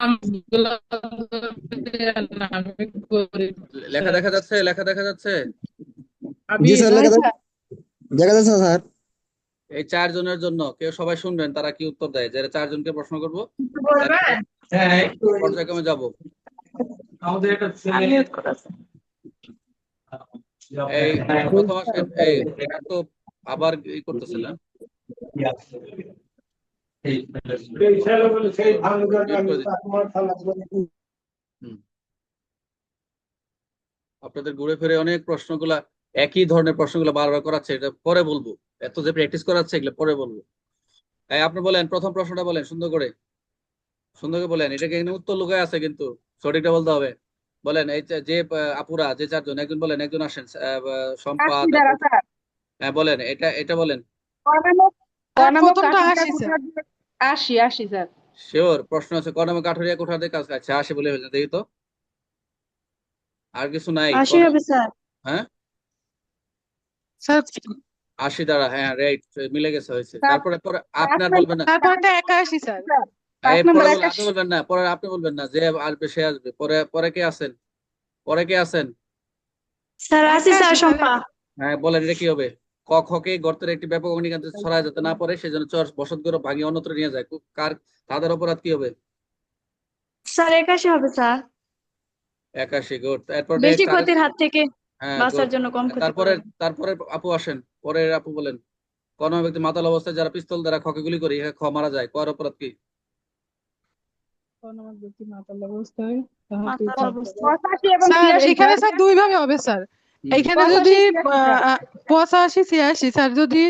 আমি করি লেখা দেখা যাচ্ছে লেখা দেখা যাচ্ছে। জি স্যার লেখা দেখা যাচ্ছে স্যার। এই চারজনের জন্য কেউ সবাই শুনবেন তারা কি উত্তর দেয়? যে চারজনকে প্রশ্ন করব? হ্যাঁ পর্যায়ক্রমে যাব। আমাদের একটা। এই প্রথম আসেন এই তো আবার ই করতেছে আপনাদের ঘুরে ফিরে অনেক প্রশ্নগুলা একই ধরনের প্রশ্নগুলো বারবার করাচ্ছে এটা পরে বলব। এত যে প্র্যাকটিস করাচ্ছে এগুলো পরে বলব। আপনি বলেন প্রথম প্রশ্নটা বলেন সুন্দর করে। সুন্দর করে বলেন এটাকে এখানে উত্তর লুকায় আছে কিন্তু সঠিকটা বলতে হবে। বলেন এই যে- যে আপুরা যে চারজন একজন বলেন একজন আসেন স্যার। হ্যাঁ বলেন এটা এটা বলেন। প্রথমটা আশি, স্যার। আশি আশি স্যার। শিওর প্রশ্ন আছে কাঠুরিয়া কোঠাতে কাজ কাছে আসে বলে ফেলছেন দেখি তো। আর কিছু নাই আশি হবে স্যার। হ্যাঁ? স্যার আশি দ্বারা হ্যাঁ রাইট মিলে গেছে হয়েছে। তারপরে পরে আপনার বলবেন না। তারপরটা একাশি স্যার। পাঁচ এই পরে। আপনি বলবেন না পরে আপনি বলবেন না যে আসবে সে আসবে। পরে পরে কে আছেন? পরে কে আছেন? স্যার আশি স্যার। শম্পা। হ্যাঁ বলেন এটা কি হবে? ক খ কে গর্তের একটি ব্যাপক অগ্নিকান্তে ছড়ায় যাতে না পড়ে সেজন্য চর বসত গৃহ ভাঙিয়ে অন্যত্র নিয়ে যায় কার তাদের অপরাধ কি হবে স্যার একাশি হবে স্যার একাশি গুড এরপর বেশি ক্ষতির হাত থেকে হ্যাঁ বাঁচার জন্য কম ক্ষতি তারপরে। তারপরে আপু আসেন পরে আপু বলেন কোন ব্যক্তি মাতাল অবস্থায় যারা পিস্তল দ্বারা খকে গুলি করে ইহা খ মারা যায় কর অপরাধ কি কোন ব্যক্তি মাতাল অবস্থায় তাহাকে মাতাল অবস্থায়। স্যার এখানে স্যার। দুই ভাবে হবে স্যার। এখানে পঁচাশি, যদি ছিয়াশি, স্যার। পঁচাশি ছিয়াশি স্যার যদি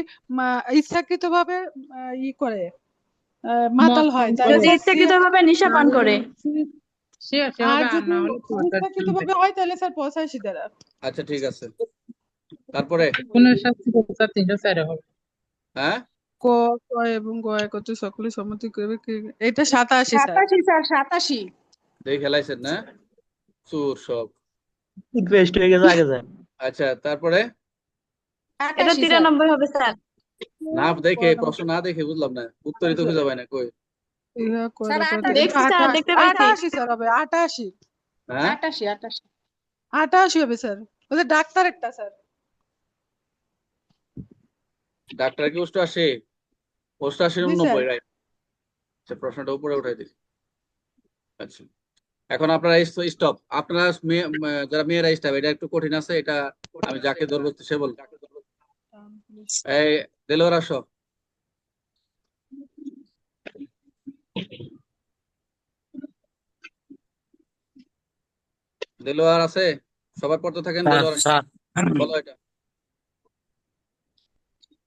ইচ্ছাকৃত ভাবে ই করে মাতাল হয় যদি ইচ্ছাকৃত ভাবে নিশা পান করে আর যদি ইচ্ছাকৃত ভাবে হয় তাহলে স্যার পঁচাশি দ্বারা। আচ্ছা ঠিক আছে। তারপরে? হ্যাঁ? ক ক এবং গ একত্রে সকলে সম্মতি করবে এটা সাতাশি সাতাশি স্যার সাতাশি। দেখে খেলাইছেন না? চুর সব। হয়ে গেছে আগে যায় আচ্ছা তারপরে? এটা আটাশি স্যার তিরানব্বই হবে স্যার। না দেখে প্রশ্ন না দেখে বুঝলাম না। উত্তরই তো খুঁজে পাই না কই? স্যার, আটাশি। দেখছি স্যার, আটা- দেখতে পাইছি। আটাশি স্যার হবে আটাশি। হ্যাঁ? আটাশি আটাশি। আটাশি হবে স্যার। ওদের ডাক্তার একটা স্যার। ডাক্তার কি পোস্ট আসে? পোস্ট আসে জি, স্যার। উননব্বই রাইট আচ্ছা প্রশ্নটা উপরে উঠাই দিই। আচ্ছা। এখন আপনারা স্টপ আপনারা যারা মেয়েরা স্টপ এটা একটু কঠিন আছে এটা আমি যাকে ধরবো সে বল এই দেলোয়ার আসো। দেলোয়ার আছে? সবাই পড়তে থাকেন দেলোয়ার বলো এটা।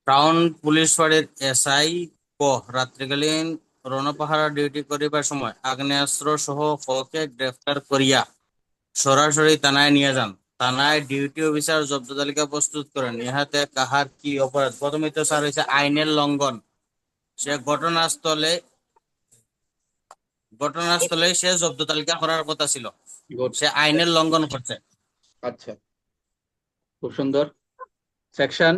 টাউন পুলিশ ফাঁড়ির এসআই ক রাত্রিকালীন রণপাহারা ডিউটি করিবার সময় আগ্নেয়াস্ত্র সহ ফকে গ্রেফতার করিয়া সরাসরি থানায় নিয়ে যান। থানায় ডিউটি অফিসার জব্দ তালিকা প্রস্তুত করেন। ইহাতে কাহার কি অপরাধ? প্রথমে তো স্যার হয়েছে আইনের লঙ্ঘন। সে ঘটনাস্থলে ঘটনাস্থলে সে জব্দ তালিকা করার কথা ছিল। সে আইনের লঙ্ঘন করছে। আচ্ছা। খুব সুন্দর। সেকশন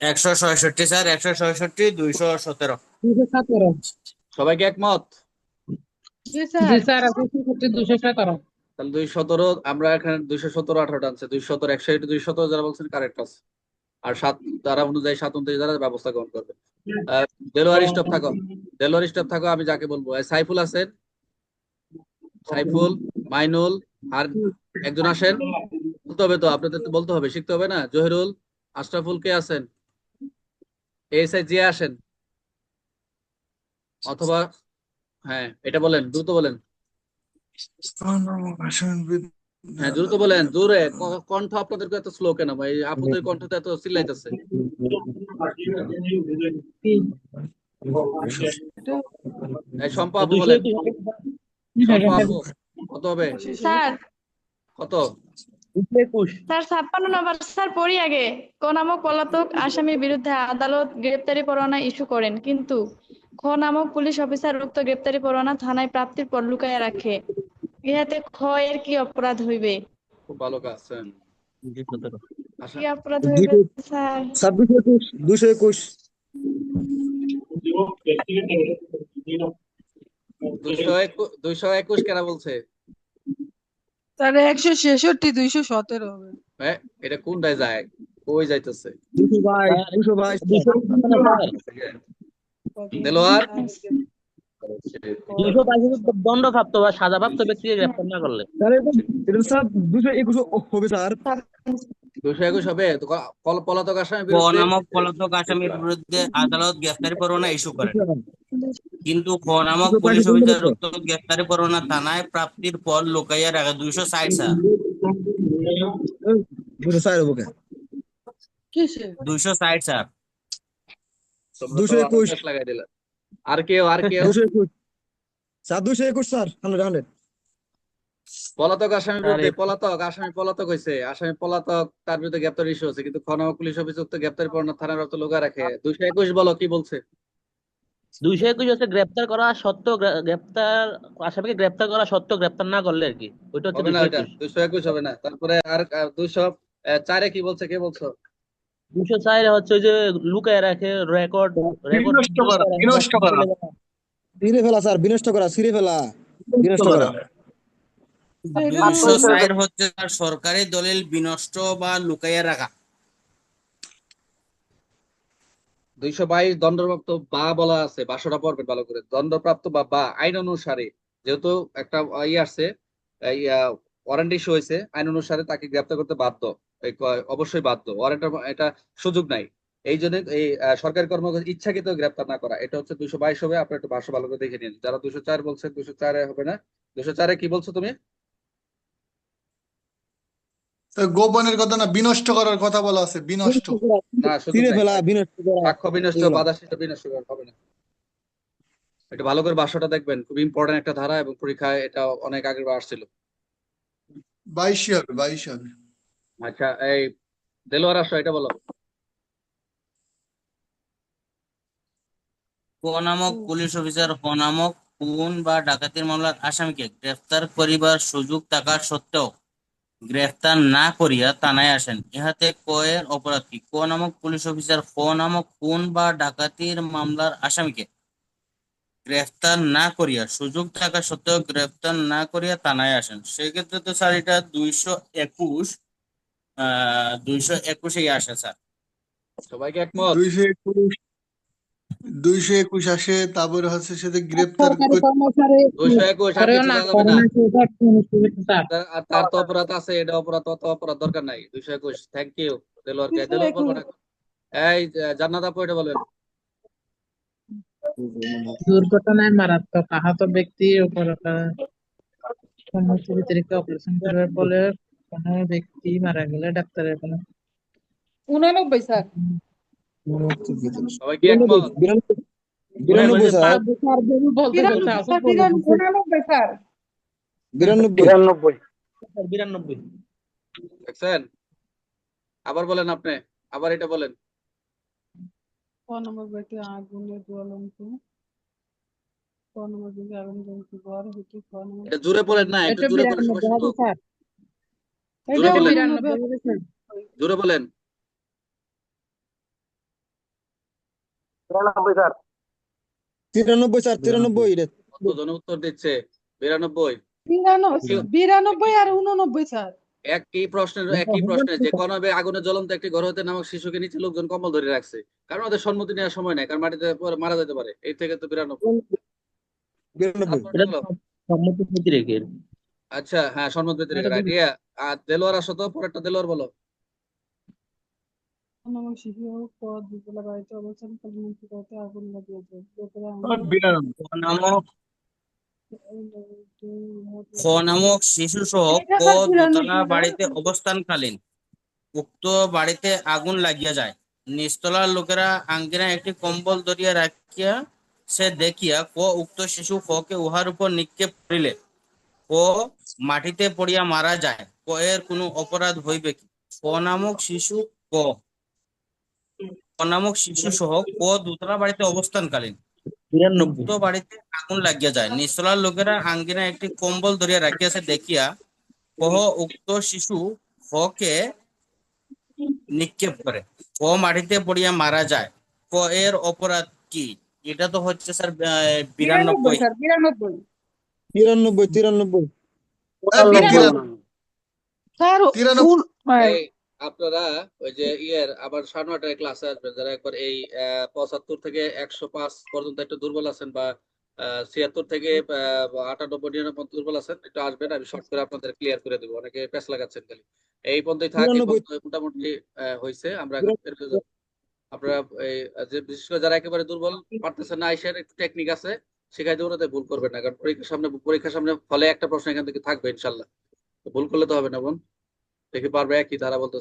একশো ছয়ষট্টি স্যার একশো ছয়ষট্টি দুইশো সতেরো। সবাইকে একমত? তাহলে দুই সতেরো আমরা এখানে দুইশো সতেরো আঠারোটা আনছে দুই সতেরো একশো এটি দুই সতেরো যারা বলছেন কারেক্ট আছে। আর সাত দ্বারা অনুযায়ী সাত উনত্রিশ দ্বারা ব্যবস্থা গ্রহণ করবে। দেলোয়ার স্টপ থাকো। দেলোয়ার স্টপ থাকো আমি যাকে বলব। সাইফুল আছেন? সাইফুল মাইনুল আর একজন আসেন? বলতে হবে তো আপনাদের তো বলতে হবে শিখতে হবে না? জহিরুল আশরাফুল কে আছেন? এস আই জিয়া আসেন। অথবা হ্যাঁ এটা বলেন দ্রুত বলেন। হ্যাঁ দ্রুত বলেন ক- কণ্ঠ আপনাদের এত স্লো কেন? ভাই আপনাদের কণ্ঠ তো এত চিল্লাইতেছে। শম্পা আপু বলেন। শম্পা আপু কত হবে? স্যার। কত? স্যার ছাপ্পান্ন নম্বর। স্যার পড়ি আগে। ক নামক পলাতক আসামির বিরুদ্ধে আদালত গ্রেপ্তারি পরোয়ানা ইস্যু করেন। কিন্তু খ নামক পুলিশ অফিসার উক্ত গ্রেপ্তারি পরোয়ানা থানায় প্রাপ্তির পর লুকাইয়া রাখে। ইহাতে খ এর কি অপরাধ হইবে? খুব ভালো কাজ। কি অপরাধ হইবে স্যার? ছাব্বিশ একুশ দুশো একুশ। দুইশো দুইশো একুশ কেনা বলছে? তাহলে একশো ছেষট্টি দুইশো সতেরো হবে। হ্যাঁ এটা কোনটায় যায়? কই যাইতেছে? বাইশে দণ্ডপ্রাপ্ত বা সাজাপ্রাপ্ত ব্যক্তিকে গ্রেফতার না করলে। তাহলে দুশো একুশ হবে স্যার। দুইশো একুশ হবে। পলাতক আসামি ক বিরুদ্ধে নামক পলাতক আসামির বিরুদ্ধে আদালত গ্রেফতারি পরোয়ানা ইস্যু করেন কিন্তু খ নামক পুলিশ অফিসার উক্ত গ্রেফতারি পরোয়ানা থানায় প্রাপ্তির পর লুকাইয়া রাখে দুইশো ষাট স্যার দুশো হবে কে? দুইশো ষাট স্যার দুশো একুশ। লাগাই দিলা। আর কেউ আর কেউ। দুশো একুশ। স্যার দুশো একুশ স্যার। Hundred hundred. পলাতক আসামি বিরুদ্ধে পলাতক আসামি পলাতক হয়েছে আসামি পলাতক তার বিরুদ্ধে গ্রেপ্তার ইস্যু হচ্ছে কিন্তু খনামা পুলিশ অফিস উক্ত গ্রেপ্তারি পরোয়ানা থানার রত লোকা রাখে। দুইশো একুশ বলো কি বলছে? দুইশো একুশ হচ্ছে গ্রেপ্তার করা সত্ত্বেও গ্রেপ্তার আসামিকে গ্রেপ্তার করা সত্ত্বেও গ্রেপ্তার না করলে আর কি। ওইটা হচ্ছে হবে না দুইশো একুশ। হবে না। তারপরে আর দুইশো চারে কি বলছে কে বলছো? দুইশো চার হচ্ছে ওই যে লুকায় রাখে রেকর্ড রেকর্ড বিনষ্ট করা, বিনষ্ট করা। সিরে ফেলা স্যার বিনষ্ট করা সিরে ফেলা। বিনষ্ট করা। দুইশো ষাট হচ্ছে তার সরকারি দলিল বিনষ্ট বা লুকাইয়া রাখা। দুইশো বাইশ দণ্ডপ্রাপ্ত বা বলা আছে বাসটা পড়বেন ভালো করে। দণ্ডপ্রাপ্ত বা বা আইন অনুসারে যেহেতু একটা ইয়ে আসছে ওয়ারেন্ট ইস্যু হয়েছে আইন অনুসারে তাকে গ্রেপ্তার করতে বাধ্য অবশ্যই বাধ্য। ওয়ারেন্ট এটা সুযোগ নাই। এই জন্য এই সরকারি কর্মকর্তা ইচ্ছাকৃত গ্রেপ্তার না করা। এটা হচ্ছে দুইশো বাইশ হবে আপনার একটু বাসা ভালো করে দেখে নিন। যারা দুশো চার বলছে দুশো চারে হবে না। দুশো চারে কি বলছো তুমি? গোপনের কথা না বিনষ্ট করার কথা বলা আছে বিনষ্ট। না সুযোগ ফেলা বিনষ্ট করা। সাক্ষ্য বিনষ্ট বাধা সৃষ্ট বিনষ্ট করা হবে না। এটা ভালো করে বাসাটা দেখবেন খুব ইম্পর্টেন্ট একটা ধারা এবং পরীক্ষায় এটা অনেক আগের বার আসছিল। বাইশে হবে বাইশে হবে আচ্ছা এই দেলোয়ার আসো এটা বলো। নামক পুলিশ অফিসার ক নামক খুন বা ডাকাতির মামলার আসামিকে গ্রেফতার করিবার সুযোগ থাকা সত্ত্বেও গ্রেফতার না করিয়া থানায় আসেন। ইহাতে ক এর অপরাধ কি? ক নামক পুলিশ অফিসার ক নামক খুন বা ডাকাতির মামলার আসামিকে গ্রেফতার না করিয়া সুযোগ থাকা সত্ত্বেও গ্রেফতার না করিয়া থানায় আসেন। সেক্ষেত্রে তো স্যার এটা দুইশো একুশ আহ দুইশো একুশেই আসে স্যার। সবাইকে একমত? দুইশো একুশ দুইশো একুশ আসে তারপরে হচ্ছে সাথে গ্রেপ্তার সরকারি করে- কর্মচারী দুইশো একুশ আর কিছু না না? তার- আর তার তো অপরাধ আছে এটা অপরাধ অত অপরাধ দরকার নাই দুইশো একুশ থ্যাংক ইউ দেলোয়ার কে দেলোয়ার এই জান্নাত আপু এটা বলেন। দুর্ঘটনায় মারাত্মক আহত ব্যক্তির উপর সমস্ত অতিরিক্ত অপারেশন করার ফলে কোনো ব্যক্তি মারা গেলে ডাক্তারের কোনো উনানব্বই স্যার। সবাই কি একমত। বিরানব্বই বিরানব্বই স্যার স্যার। ভুল বলতে বলতে বিরানব্বই। স্যার, বিরানব্বই। বিরানব্বই বিরানব্বই দেখছেন আবার বলেন আপনি আবার এটা বলেন। ক নম্বর আগুনে জ্বলন্ত। ক নম্বর ব্যক্তি আগুন জ্বলন্ত ঘর হইতে ক নম্বর এটা জোরে বলেন না একটু জোরে বলেন সবাই জোরে বলেন। বিরানব্বই স্যার। তিরানব্বই স্যার তিরানব্বই কতজন উত্তর দিচ্ছে? বিরানব্বই। বিরানব্বই আর উননব্বই স্যার। একই প্রশ্নের একই প্রশ্নের যে কোন আগুনে জ্বলন্ত একটি ঘর হতে নামক শিশুকে নিচে লোকজন কম্বল ধরে রাখছে। কারণ ওদের সম্মতি নেওয়ার সময় নাই কারণ মাটিতে পরে মারা যেতে পারে। এই থেকে তো বিরানব্বই। আচ্ছা হ্যাঁ সম্মত ব্যতিরেক রাইট ইয়া আর দেলোয়ার আসো তো পরেরটা দেলোয়ার বলো। ক পর বাড়িতে আগুন লাগিয়েছে নামক খ নামক শিশু সহ ক দোতলা বাড়িতে অবস্থানকালীন উক্ত বাড়িতে আগুন লাগিয়া যায়। নিচতলার লোকেরা আঙ্গিনায় একটি কম্বল ধরিয়া রাখিয়া সে দেখিয়া ক উক্ত শিশু ককে উহার উপর নিক্ষেপ করিলে ক মাটিতে পড়িয়া মারা যায় ক এর কোনো অপরাধ হইবে কি? ক নামক শিশু ক ক। নামক শিশু সহ ক দোতলা বাড়িতে অবস্থানকালীন। উক্ত বাড়িতে আগুন লাগিয়া যায়। নিচতলার লোকেরা আঙ্গিনা একটি কম্বল ধরিয়া রাখিয়াছে দেখিয়া কহ উক্ত শিশু হকে নিক্ষেপ করে। ক মাটিতে পড়িয়া মারা যায়। ক এর অপরাধ কি? এটা তো হচ্ছে স্যার বিরানব্বই। বিরানব্বই। বিরানব্বই। তিরানব্বই। তিরানব্বই আপনারা ওই যে ইয়ের আবার সাড়ে নটায় ক্লাসে আসবেন যারা একবার এই পঁচাত্তর থেকে একশো পাঁচ পর্যন্ত একটু দুর্বল আছেন বা ছিয়াত্তর থেকে আটানব্বই নিরানব্বই দুর্বল আছেন একটু আসবেন আমি শর্ট করে আপনাদের ক্লিয়ার করে দেবো। অনেকে প্যাচ লাগাচ্ছেন খালি। এই পর্যন্তই থাক মোটামুটি হয়েছে আমরা। আপনারা এই যে বিশেষ করে যারা একেবারে দুর্বল পারতেছেন না আইসার একটু টেকনিক আছে শেখাই দেবো ভুল করবেন না। কারণ পরীক্ষার সামনে পরীক্ষার সামনে ফলে একটা প্রশ্ন এখান থেকে থাকবে ইনশাল্লাহ। ভুল করলে তো হবে না বোন। দেখি পারবে একই ধারা বলতে